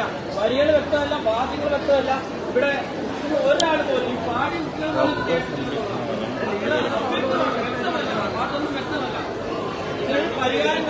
വ്യക്തമല്ല വരികൾ വ്യക്തമല്ല വാദ്യങ്ങൾ വ്യക്തമല്ല. ഇവിടെ ഒരാൾ പോലും ഈ പാടി. ഇത് വ്യക്തമല്ല, പാട്ടൊന്നും വ്യക്തമല്ല. പരിഹാരം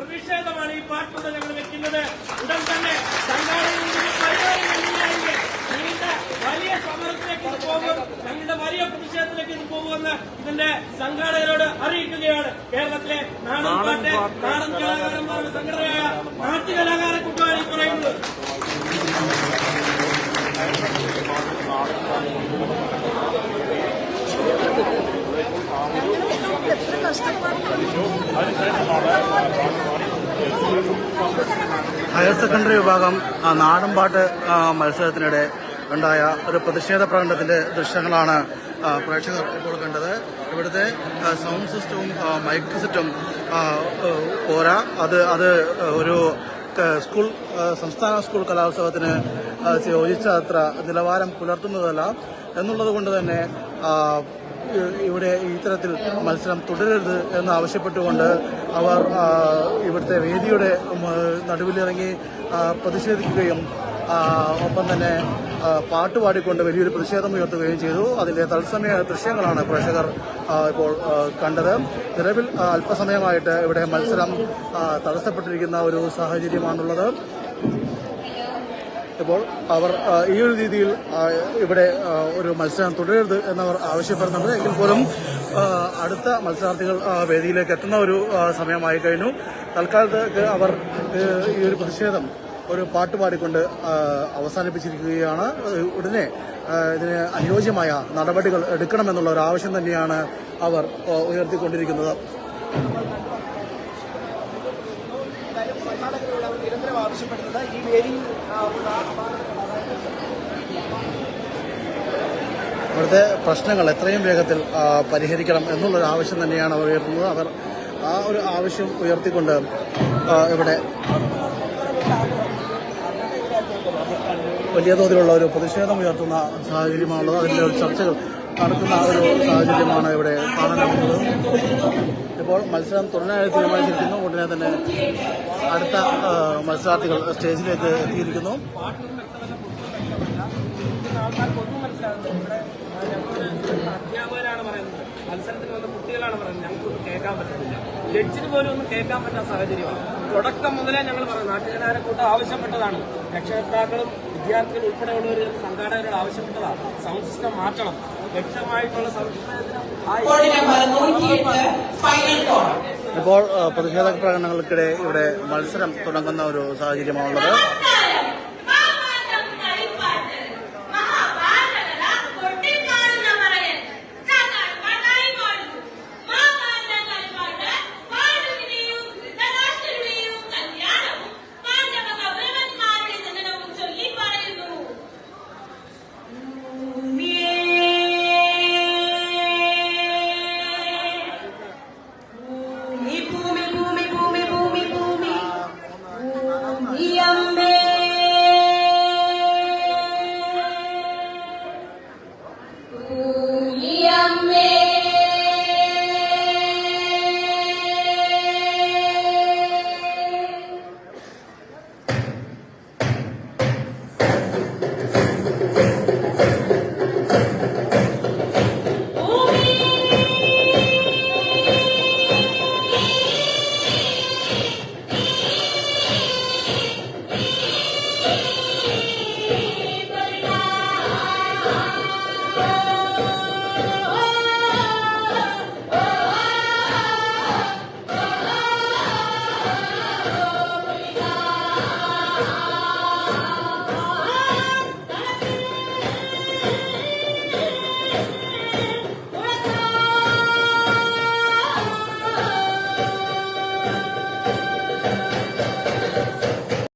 പ്രതിഷേധമാണ് ഈ പാട്ടിലൂടെ ഞങ്ങൾ വെക്കുന്നത്. ഉടൻ തന്നെ വലിയ സമരത്തിലേക്ക് ഇത് പോകും. ഞങ്ങളുടെ വലിയ പ്രതിഷേധത്തിലേക്ക് ഇത് പോകുമെന്ന് ഇതിന്റെ സംഘാടകരോട് അറിയിക്കുകയാണ് കേരളത്തിലെ നാടൻ പാട്ട് നാടൻ കലാകാരന്മാരുടെ സംഘടനയായ നാട്ടുകലാകാര കൂട്ടുകാരി പറയുന്നത് ഹയർ സെക്കൻഡറി വിഭാഗം നാടൻപാട്ട് മത്സരത്തിനിടെ ഉണ്ടായ ഒരു പ്രതിഷേധ പ്രകടനത്തിന്റെ ദൃശ്യങ്ങളാണ് പ്രേക്ഷകർ ഇപ്പോൾ കണ്ടത്. ഇവിടുത്തെ സൗണ്ട് സിസ്റ്റവും മൈക്ക് സെറ്റും പോരാ. അത് അത് ഒരു സ്കൂൾ സംസ്ഥാന സ്കൂൾ കലോത്സവത്തിന് യോജിച്ച അത്ര നിലവാരം പുലർത്തുന്നതല്ല. എന്നുള്ളത് കൊണ്ട് തന്നെ ഇവിടെ ഇത്തരത്തിൽ മത്സരം തുടരരുത് എന്ന് ആവശ്യപ്പെട്ടുകൊണ്ട് അവർ ഇവിടുത്തെ വേദിയുടെ നടുവിലിറങ്ങി പ്രതിഷേധിക്കുകയും ഒപ്പം തന്നെ പാട്ടുപാടിക്കൊണ്ട് പാട്ട് പാടിക്കൊണ്ട് വലിയൊരു പ്രതിഷേധം ഉയർത്തുകയും ചെയ്തു. അതിന്റെ തത്സമയ ദൃശ്യങ്ങളാണ് പ്രേക്ഷകർ ഇപ്പോൾ കണ്ടത്. നിലവിൽ അല്പസമയമായിട്ട് ഇവിടെ മത്സരം തടസ്സപ്പെട്ടിരിക്കുന്ന ഒരു സാഹചര്യമാണുള്ളത്. ഇപ്പോൾ അവർ ഈ ഒരു രീതിയിൽ ഇവിടെ ഒരു മത്സരം തുടരരുത് എന്നവർ ആവശ്യപ്പെടുന്നുണ്ട്. എങ്കിൽ പോലും അടുത്ത മത്സരാർത്ഥികൾ വേദിയിലേക്ക് എത്തുന്ന ഒരു സമയമായി കഴിഞ്ഞു. തൽക്കാലത്തേക്ക് അവർ ഈ ഒരു പ്രതിഷേധം ഒരു പാട്ട് പാടിക്കൊണ്ട് അവസാനിപ്പിച്ചിരിക്കുകയാണ്. ഉടനെ ഇതിന് അനുയോജ്യമായ നടപടികൾ എടുക്കണമെന്നുള്ള ഒരു ആവശ്യം തന്നെയാണ് അവർ ഉയർത്തിക്കൊണ്ടിരിക്കുന്നത്. നിരന്തരം ആവശ്യപ്പെടുന്നത് ഈ വേദി ഇവിടുത്തെ പ്രശ്നങ്ങൾ എത്രയും വേഗത്തിൽ പരിഹരിക്കണം എന്നുള്ളൊരു ആവശ്യം തന്നെയാണ് അവർ ഉയർത്തുന്നത്. അവർ ആ ഒരു ആവശ്യം ഉയർത്തിക്കൊണ്ട് ഇവിടെ വലിയ തോതിലുള്ള ഒരു പ്രതിഷേധം ഉയർത്തുന്ന സാഹചര്യമാണുള്ളത്. അതിന്റെ ചർച്ചകൾ നടക്കുന്ന ഒരു സാഹചര്യമാണ് ഇവിടെ കാണാനാകുന്നത് ഇപ്പോൾ മത്സരം തുടരാനായി തീരുമാനിച്ചിരിക്കുന്നു. ഉടനെ തന്നെ അടുത്ത മത്സരാർത്ഥികൾ സ്റ്റേജിലേക്ക് എത്തിയിരിക്കുന്നു. പറയുന്നത്. വന്ന കുട്ടികളാണ് പറയുന്നത്. ജഡ്ജിന് പോലും ഒന്നും കേൾക്കാൻ പറ്റാത്ത സാഹചര്യമാണ്. തുടക്കം മുതലേ ഞങ്ങൾ പറയുന്നത്. നാട്ടുകാരെ കൂട്ടം ആവശ്യപ്പെട്ടതാണ്. രക്ഷകർത്താക്കളും വിദ്യാർത്ഥികൾ ഉൾപ്പെടെയുള്ളവർ സംഘാടകരോട് ആവശ്യപ്പെട്ടതാണ്. സൗണ്ട് സിസ്റ്റം മാറ്റണം. ഇപ്പോൾ പ്രതിഷേധ പ്രകടനങ്ങൾക്കിടെ ഇവിടെ മത്സരം തുടങ്ങുന്ന ഒരു സാഹചര്യമാണുള്ളത്.